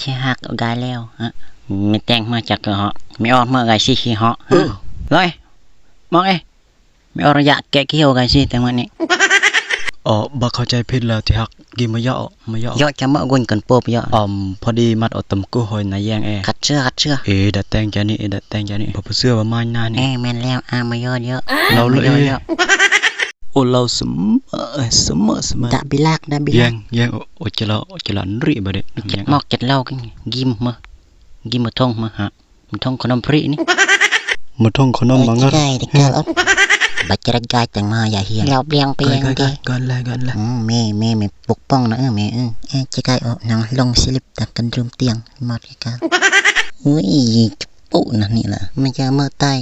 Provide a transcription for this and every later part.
ใช่หักเอากายแล้วฮะไม่แต่งมาจากกระเหาะไม่ออกมาไกสิขี้เหาะฮะเลยมองเอ้ไม่ออกระยะแกะเกี่ยวไกสิแต่วันนี้อ๋อบ่เข้าใจผิดแล้วที่ฮักกินมะยะมะยะยอดจะมากุนกันโปบยอดอ๋อมพอดีมัดเอาตำกู้หอยนายแยงเอขัดเสื้อขัดเสื้อเอดัดแต่งจานี่เอดัดแต่งจานี่พอเสื้อประมาณนั้นเอ้นี่แม่นแล้วอ่ามายอดเยอะเราเลยมายอด โอ้เราสมเออสมสมดะบิลากดะบิแยลากงแยงโอจะละโอจะละนริบ่เด้แยงมอกจัดเหล่ากันกิมมากิมมาท่องมาฮะมาท่องขนมพรินี่มาท่องขนมบังงัดได้ดิกาลบัจรกายจังมาอย่าเฮียเราเปลี่ยงไปกันยังกันดีกันแล้วกันแล้วอืมแม่แม่แม่ปกป้องนะเออแม่เออเอ้ยจะกายออกนางลงสลิปตักกันรุมเตียงมาดีกาอุ้ยปุ๊นะนี่ล่ะมันจะเมื่อใต้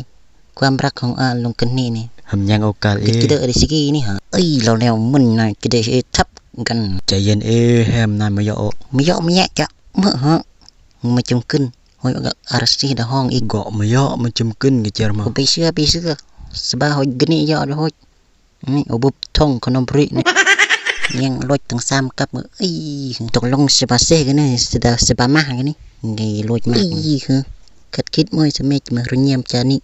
ความรักของอาลงกันนี่นี่หำยังโอกาสเอกิเดอร์ดิสกี้นี่ฮะเอ้ยเราแล้วมันน่ะกิเดอร์ทับกันใจเย็นเอแฮมนายมะยะโอไม่ยอมไม่แยกจะเมื่อฮะมาจงขึ้นหอยกับอารสตีดห้องอีกเกาะมะยะมันจุมขึ้นกิเจรมาไปเชื่อไปเชื่อสบายหอยกนี่ยอดหอยนี่เอาบุบท่องขนมพรินี่ยังลดทั้งสามกับมือเอ้ยตกลงสบาเซกันนี่สดาสบามากันนี่ไงลดมากอีคือกัดคิดมวยสมัยจะมารุนยมจานี่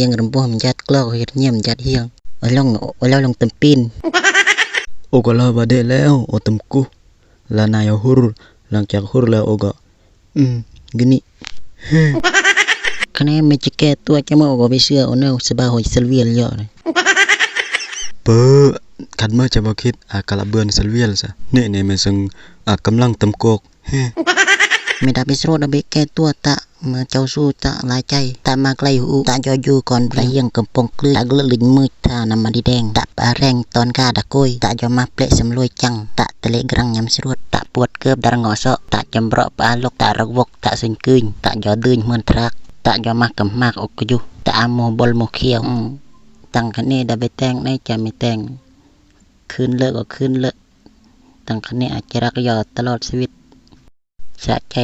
ยังรำบ่มยัดกลอกเฮ็ดยมยัดเฮียงเอาลงเอาแล้วลงตำปีนโอก็ลาบาเดแล้วโอตำกูลานายฮุรหลังจากฮุรแล้วโอก็อืมกนี่คะแนนไม่จะแก้ตัวจะมาก็ไปเชื่อเอาเนาสบายหอยสลเวียลเยอะเลยเปอคัดเมื่อจะบ่คิดอากาลเบือนสลเวียลซะนี่นี่มันซึ่งอากำลังตำกอกเฮ้ไม่ได้ไปสโรดไปแก้ตัวตะ เมื่อเจ้าสู้ตะหลายใจตะมาไกลหูตะจออยู่ก่อนไปเยี่ยงกำปงกลือตะกลือลินมืดทาน้ำมันดีแดงตะปลาแรงตอนกาตะกุยตะจอมาเปละสำรวยจังตะตะเลกรังยำสรวดตะปวดเกือบดารงอซอตะจำเราะปลาลกตะระวกตะสิงกึนตะจอดืนเหมือนทรักตะจอมากำมากอกอยู่ตะอาโมบอลโมเขียวอืมตั้งคันนี้ได้ไปแต่งในจะไม่แต่งคืนเลิกก็คืนเลิกตั้งคันนี้อาจจะรักยอตลอดชีวิตสะใจ